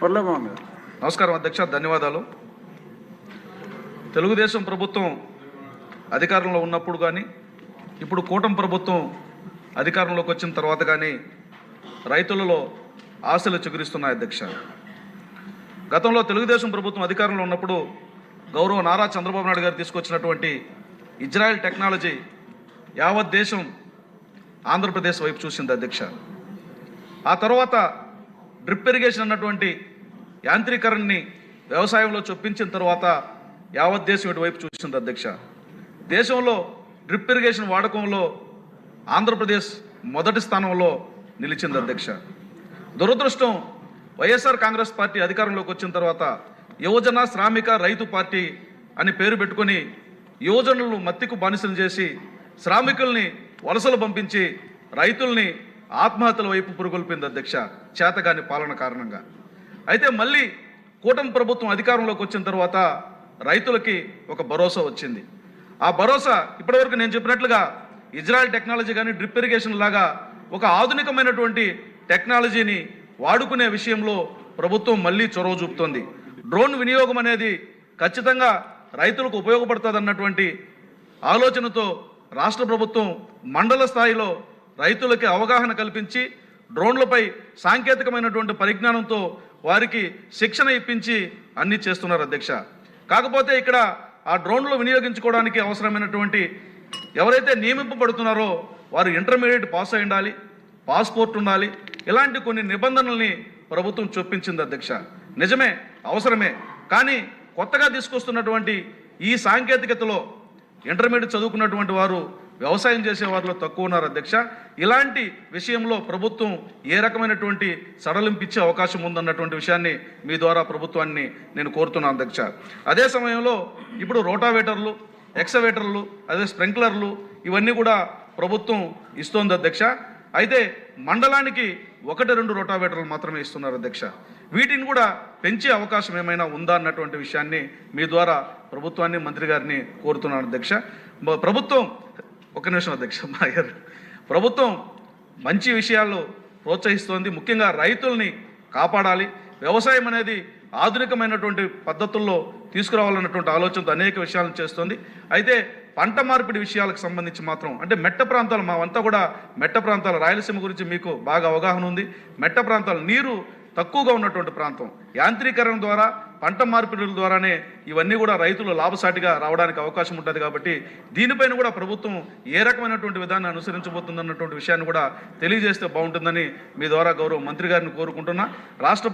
మురళీమోహన్ గారు నమస్కారం అధ్యక్ష ధన్యవాదాలు. తెలుగుదేశం ప్రభుత్వం అధికారంలో ఉన్నప్పుడు కానీ ఇప్పుడు కూటమి ప్రభుత్వం అధికారంలోకి వచ్చిన తర్వాత కానీ రైతులలో ఆశలు చిగురిస్తున్నాయి అధ్యక్ష. గతంలో తెలుగుదేశం ప్రభుత్వం అధికారంలో ఉన్నప్పుడు గౌరవ నారా చంద్రబాబు నాయుడు గారు తీసుకొచ్చినటువంటి ఇజ్రాయెల్ టెక్నాలజీ యావత్ దేశం ఆంధ్రప్రదేశ్ వైపు చూసింది అధ్యక్ష. ఆ తర్వాత డ్రిప్ ఇరిగేషన్ అన్నటువంటి యాంత్రీకరణని వ్యవసాయంలో చొప్పించిన తర్వాత యావత్ దేశం ఇటువైపు చూసింది అధ్యక్ష. దేశంలో డ్రిప్ ఇరిగేషన్ వాడకంలో ఆంధ్రప్రదేశ్ మొదటి స్థానంలో నిలిచింది అధ్యక్ష. దురదృష్టం వైఎస్ఆర్ కాంగ్రెస్ పార్టీ అధికారంలోకి వచ్చిన తర్వాత యువజన శ్రామిక రైతు పార్టీ అని పేరు పెట్టుకొని యువజనులను మత్తికు బానిసలు చేసి శ్రామికుల్ని వలసలు పంపించి రైతుల్ని ఆత్మహత్యల వైపు పురుగొల్పింది అధ్యక్ష చేతగాని పాలన కారణంగా. అయితే మళ్ళీ కూటమి ప్రభుత్వం అధికారంలోకి వచ్చిన తర్వాత రైతులకి ఒక భరోసా వచ్చింది. ఆ భరోసా ఇప్పటివరకు నేను చెప్పినట్లుగా ఇజ్రాయెల్ టెక్నాలజీ కానీ డ్రిప్ ఇరిగేషన్ లాగా ఒక ఆధునికమైనటువంటి టెక్నాలజీని వాడుకునే విషయంలో ప్రభుత్వం మళ్ళీ చొరవ చూపుతోంది. డ్రోన్ వినియోగం అనేది ఖచ్చితంగా రైతులకు ఉపయోగపడుతుంది అన్నటువంటి ఆలోచనతో రాష్ట్ర ప్రభుత్వం మండల స్థాయిలో రైతులకి అవగాహన కల్పించి డ్రోన్లపై సాంకేతికమైనటువంటి పరిజ్ఞానంతో వారికి శిక్షణ ఇప్పించి అన్నీ చేస్తున్నారు అధ్యక్ష. కాకపోతే ఇక్కడ ఆ డ్రోన్లు వినియోగించుకోవడానికి అవసరమైనటువంటి ఎవరైతే నియమింపబడుతున్నారో వారు ఇంటర్మీడియట్ పాస్ అయి ఉండాలి పాస్పోర్ట్ ఉండాలి ఇలాంటి కొన్ని నిబంధనల్ని ప్రభుత్వం చొప్పించింది అధ్యక్ష. నిజమే అవసరమే. కానీ కొత్తగా తీసుకొస్తున్నటువంటి ఈ సాంకేతికతలో ఇంటర్మీడియట్ చదువుకున్నటువంటి వారు వ్యవసాయం చేసే వారిలో తక్కువ ఉన్నారు అధ్యక్ష. ఇలాంటి విషయంలో ప్రభుత్వం ఏ రకమైనటువంటి సడలింపిచ్చే అవకాశం ఉందన్నటువంటి విషయాన్ని మీ ద్వారా ప్రభుత్వాన్ని నేను కోరుతున్నాను అధ్యక్ష. అదే సమయంలో ఇప్పుడు రోటావేటర్లు ఎక్సవేటర్లు అదే స్ప్రింక్లర్లు ఇవన్నీ కూడా ప్రభుత్వం ఇస్తోంది అధ్యక్ష. అయితే మండలానికి ఒకటి రెండు రోటావేటర్లు మాత్రమే ఇస్తున్నారు అధ్యక్ష. వీటిని కూడా పెంచే అవకాశం ఏమైనా ఉందా అన్నటువంటి విషయాన్ని మీ ద్వారా ప్రభుత్వాన్ని మంత్రి గారిని కోరుతున్నాను అధ్యక్ష. ప్రభుత్వం ఒక నిమిషం అధ్యక్ష మా గారు. ప్రభుత్వం మంచి విషయాల్లో ప్రోత్సహిస్తోంది. ముఖ్యంగా రైతుల్ని కాపాడాలి. వ్యవసాయం అనేది ఆధునికమైనటువంటి పద్ధతుల్లో తీసుకురావాలన్నటువంటి ఆలోచనతో అనేక విషయాలను చేస్తుంది. అయితే పంట మార్పిడి విషయాలకు సంబంధించి మాత్రం అంటే మెట్ట ప్రాంతాలు మావంతా కూడా మెట్ట ప్రాంతాల రాయలసీమ గురించి మీకు బాగా అవగాహన ఉంది. మెట్ట ప్రాంతాలు నీరు తక్కువగా ఉన్నటువంటి ప్రాంతం. యాంత్రీకరణ ద్వారా పంట మార్పిడుల ద్వారానే ఇవన్నీ కూడా రైతులు లాభసాటిగా రావడానికి అవకాశం ఉంటుంది కాబట్టి దీనిపైన కూడా ప్రభుత్వం ఏ రకమైనటువంటి విధాన్ని అనుసరించబోతుందన్నటువంటి విషయాన్ని కూడా తెలియజేస్తే బాగుంటుందని మీ ద్వారా గౌరవ మంత్రి గారిని కోరుకుంటున్నా. రాష్ట్ర